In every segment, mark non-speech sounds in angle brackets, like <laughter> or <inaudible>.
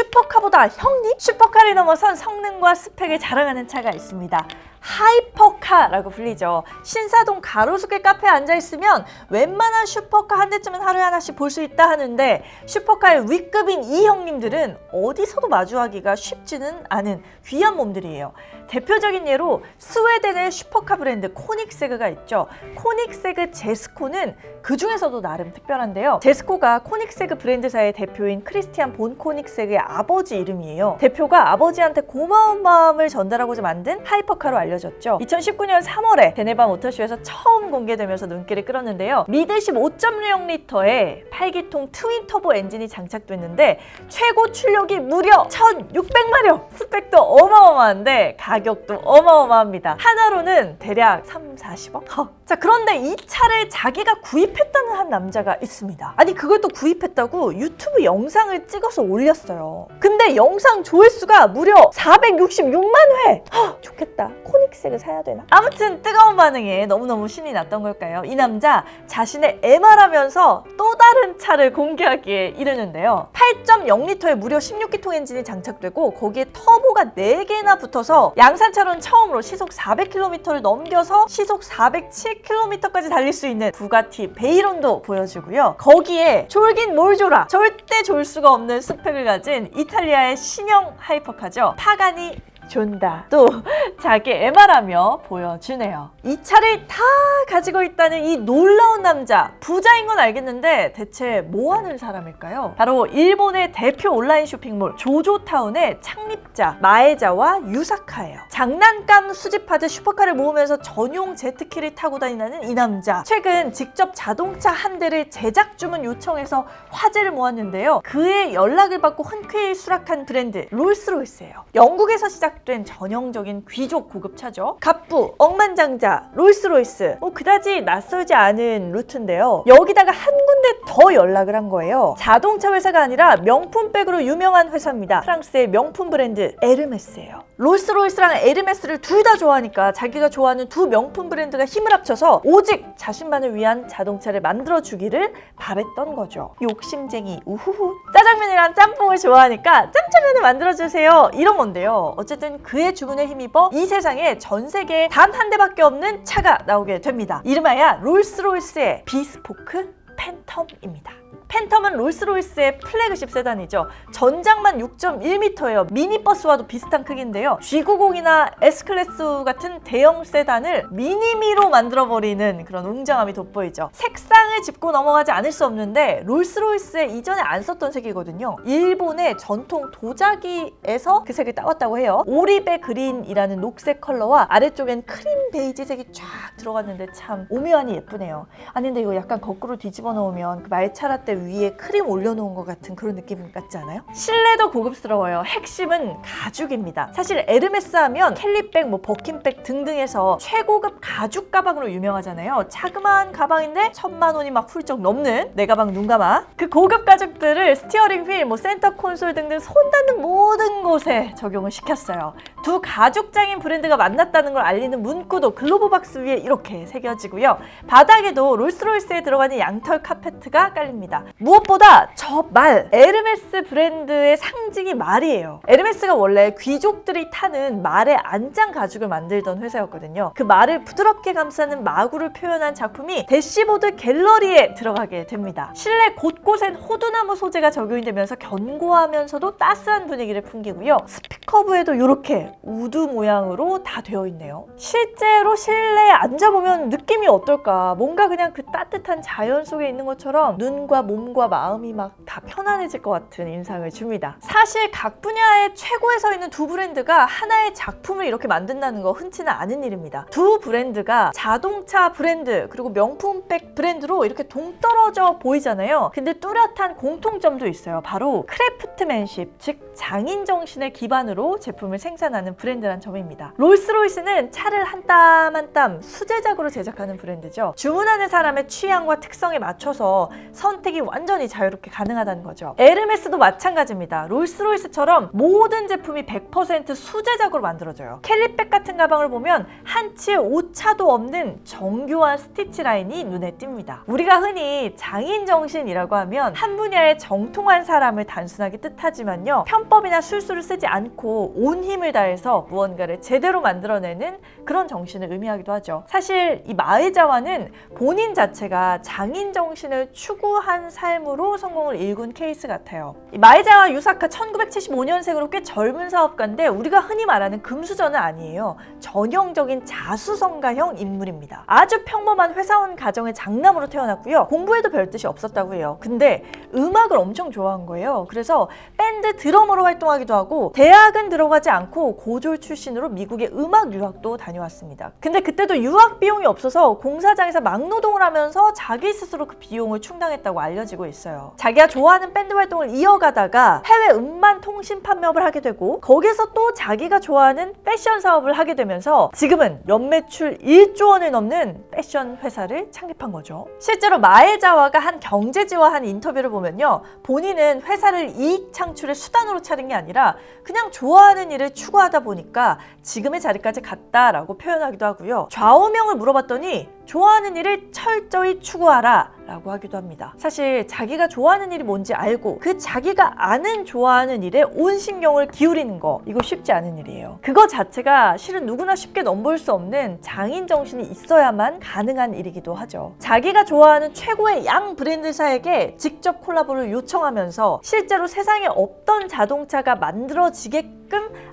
should 슈퍼카보다 형님? 슈퍼카를 넘어선 성능과 스펙을 자랑하는 차가 있습니다. 하이퍼카라고 불리죠. 신사동 가로수길 카페에 앉아 있으면 웬만한 슈퍼카 한 대쯤은 하루에 하나씩 볼 수 있다 하는데 슈퍼카의 윗급인 이 형님들은 어디서도 마주하기가 쉽지는 않은 귀한 몸들이에요. 대표적인 예로 스웨덴의 슈퍼카 브랜드 코닉세그가 있죠. 코닉세그 제스코는 그 중에서도 나름 특별한데요. 제스코가 코닉세그 브랜드사의 대표인 크리스티안 본 코닉세그의 아버지 이름이에요. 대표가 아버지한테 고마운 마음을 전달하고자 만든 하이퍼카로 알려졌죠. 2019년 3월에 제네바 모터쇼에서 처음 공개되면서 눈길을 끌었는데요. 미드십 5.0리터의 8기통 트윈 터보 엔진이 장착됐는데 최고 출력이 무려 1,600마력! 스펙 도 어마어마한데 가격도 어마어마합니다. 하나로는 대략 3, 40억? 허. 자, 그런데 이 차를 자기가 구입했다는 한 남자가 있습니다. 아니, 그걸 또 구입했다고 유튜브 영상을 찍어서 올렸어요. 근데 영상 조회수가 무려 466만 회! 허, 좋겠다. 코닉색을 사야 되나? 아무튼 뜨거운 반응에 너무너무 신이 났던 걸까요? 이 남자 자신의 MR하면서 또 다른 차를 공개하기에 이르는데요. 8.0리터의 무려 16기통 엔진이 장착되고 거기에 터보가 4개나 붙어서 양산차로는 처음으로 시속 400km를 넘겨서 시속 407km까지 달릴 수 있는 부가티 베이론도 보여주고요. 거기에 졸긴 뭘 졸아 절대 졸 수가 없는 스펙을 가진 이탈리아의 신형 하이퍼카죠. 파가니 존다. 또 <laughs> 자기 MR하며 보여주네요. 이 차를 다 가지고 있다는 이 놀라운 남자. 부자인 건 알겠는데 대체 뭐 하는 사람일까요? 바로 일본의 대표 온라인 쇼핑몰 조조타운의 창립자 마에자와 유사카예요. 장난감 수집하듯 슈퍼카를 모으면서 전용 제트키를 타고 다니는 이 남자. 최근 직접 자동차 한 대를 제작 주문 요청해서 화제를 모았는데요. 그의 연락을 받고 흔쾌히 수락한 브랜드 롤스로이스예요. 영국에서 시작 된 전형적인 귀족 고급차죠. 갑부, 억만장자, 롤스로이스. 뭐 그다지 낯설지 않은 루트인데요. 여기다가 한 군데 더 연락을 한 거예요. 자동차 회사가 아니라 명품백으로 유명한 회사입니다. 프랑스의 명품 브랜드 에르메스예요. 롤스로이스랑 에르메스를 둘 다 좋아하니까 자기가 좋아하는 두 명품 브랜드가 힘을 합쳐서 오직 자신만을 위한 자동차를 만들어 주기를 바랬던 거죠. 욕심쟁이 우후후. 짜장면이랑 짬뽕을 좋아하니까 짬짜면을 만들어 주세요. 이런 건데요. 어쨌든 그의 주문에 힘입어 이 세상에 전 세계에 단 한 대밖에 없는 차가 나오게 됩니다. 이름하여 롤스로이스의 비스포크 팬텀입니다. 팬텀은 롤스로이스의 플래그십 세단이죠. 전장만 6.1m예요. 미니버스와도 비슷한 크기인데요. G90이나 S클래스 같은 대형 세단을 미니미로 만들어버리는 그런 웅장함이 돋보이죠. 색상을 짚고 넘어가지 않을 수 없는데 롤스로이스에 이전에 안 썼던 색이거든요. 일본의 전통 도자기에서 그 색을 따왔다고 해요. 오리베 그린이라는 녹색 컬러와 아래쪽엔 크림 베이지 색이 쫙 들어갔는데 참 오묘하니 예쁘네요. 아니 근데 이거 약간 거꾸로 뒤집어 놓으면 그 말차라떼 위에 크림 올려놓은 것 같은 그런 느낌 같지 않아요? 실내도 고급스러워요. 핵심은 가죽입니다. 사실 에르메스 하면 캘리백, 뭐 버킨백 등등해서 최고급 가죽 가방으로 유명하잖아요. 자그마한 가방인데 천만 원이 막 훌쩍 넘는 내 가방 눈 감아. 그 고급 가죽들을 스티어링 휠, 뭐 센터 콘솔 등등 손 닿는 모든 곳에 적용을 시켰어요. 두 가죽 장인 브랜드가 만났다는 걸 알리는 문구도 글로브 박스 위에 이렇게 새겨지고요. 바닥에도 롤스로이스에 들어가는 양털 카페트가 깔립니다. 무엇보다 저 말, 에르메스 브랜드의 상징이 말이에요. 에르메스가 원래 귀족들이 타는 말의 안장 가죽을 만들던 회사였거든요. 그 말을 부드럽게 감싸는 마구를 표현한 작품이 대시보드 갤러리에 들어가게 됩니다. 실내 곳곳엔 호두나무 소재가 적용이 되면서 견고하면서도 따스한 분위기를 풍기고요. 스피커부에도 이렇게 우드 모양으로 다 되어 있네요. 실제로 실내에 앉아보면 느낌이 어떨까? 뭔가 그냥 그 따뜻한 자연 속에 있는 것처럼 눈과 몸과 마음이 막 다 편안해질 것 같은 인상을 줍니다. 사실 각 분야의 최고에 서 있는 두 브랜드가 하나의 작품을 이렇게 만든다는 거 흔치는 않은 일입니다. 두 브랜드가 자동차 브랜드 그리고 명품백 브랜드로 이렇게 동떨어져 보이잖아요. 근데 뚜렷한 공통점도 있어요. 바로 크래프트맨십, 즉 장인 정신을 기반으로 제품을 생산하는 브랜드란 점입니다. 롤스로이스는 차를 한 땀 한 땀 수제작으로 제작하는 브랜드죠. 주문하는 사람의 취향과 특성에 맞춰서 선택이 완전히 자유롭게 가능하다는 거죠. 에르메스도 마찬가지입니다. 롤스로이스처럼 모든 제품이 100% 수제작으로 만들어져요. 캘리백 같은 가방을 보면 한치의 오차도 없는 정교한 스티치 라인이 눈에 띕니다. 우리가 흔히 장인 정신이라고 하면 한 분야의 정통한 사람을 단순하게 뜻하지만요. 편법이나 술수를 쓰지 않고 온 힘을 다해서 무언가를 제대로 만들어내는 그런 정신을 의미하기도 하죠. 사실 이 마에자와는 본인 자체가 장인 정신을 추구한 삶으로 성공을 일군 케이스 같아요. 이 마에자와 유사카 1975년생으로 꽤 젊은 사업가인데 우리가 흔히 말하는 금수저는 아니에요. 전형적인 자수성가형 인물입니다. 아주 평범한 회사원 가정의 장남으로 태어났고요. 공부에도 별 뜻이 없었다고 해요. 근데 음악을 엄청 좋아한 거예요. 그래서 밴드 드러머로 활동하기도 하고 대학은 들어가지 않고 고졸 출신으로 미국의 음악 유학도 다녀왔습니다. 근데 그때도 유학 비용이 없어서 공사장에서 막노동을 하면서 자기 스스로 그 비용을 충당했다고 알려 지고 있어요. 자기가 좋아하는 밴드 활동을 이어가다가 해외 음반 통신 판매업을 하게 되고 거기서 또 자기가 좋아하는 패션 사업을 하게 되면서 지금은 연매출 1조 원을 넘는 패션 회사를 창립한 거죠. 실제로 마에자와가 한 경제지와 한 인터뷰를 보면요. 본인은 회사를 이익 창출의 수단으로 차린 게 아니라 그냥 좋아하는 일을 추구하다 보니까 지금의 자리까지 갔다라고 표현하기도 하고요. 좌우명을 물어봤더니 좋아하는 일을 철저히 추구하라 라고 하기도 합니다. 사실 자기가 좋아하는 일이 뭔지 알고 그 자기가 아는 좋아하는 일에 온 신경을 기울이는 거 이거 쉽지 않은 일이에요. 그거 자체가 실은 누구나 쉽게 넘볼 수 없는 장인 정신이 있어야만 가능한 일이기도 하죠. 자기가 좋아하는 최고의 양 브랜드사에게 직접 콜라보를 요청하면서 실제로 세상에 없던 자동차가 만들어지게끔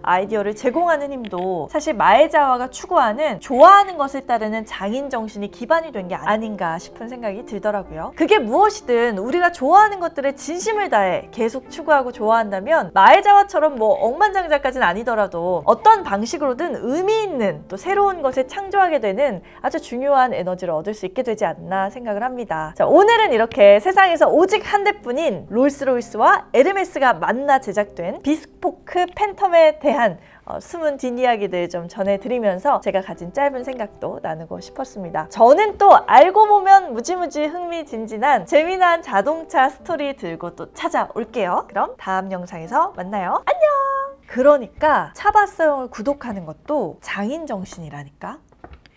아이디어를 제공하는 힘도 사실 마에자와가 추구하는 좋아하는 것을 따르는 장인 정신이 기반이 된 게 아닌가 싶은 생각이 들더라고요. 그게 무엇이든 우리가 좋아하는 것들에 진심을 다해 계속 추구하고 좋아한다면 마에자와처럼 뭐 억만장자까지는 아니더라도 어떤 방식으로든 의미 있는 또 새로운 것을 창조하게 되는 아주 중요한 에너지를 얻을 수 있게 되지 않나 생각을 합니다. 자, 오늘은 이렇게 세상에서 오직 한 대뿐인 롤스로이스와 에르메스가 만나 제작된 비스포크 팬텀 에 대한 어, 숨은 뒷이야기들 좀 전해드리면서 제가 가진 짧은 생각도 나누고 싶었습니다. 저는 또 알고 보면 무지무지 흥미진진한 재미난 자동차 스토리 들고 또 찾아올게요. 그럼 다음 영상에서 만나요. 안녕! 그러니까 차바스형을 구독하는 것도 장인 정신이라니까?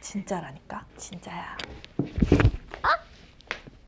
진짜라니까? 진짜야.